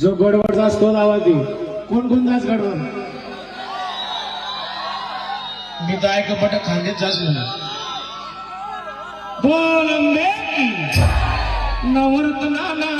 जो गडबड जास तो ती कोण कोण जास गडबड मी तर ऐक पट खांद्यात जास म्हणून बोल नवरत्नाला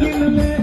you.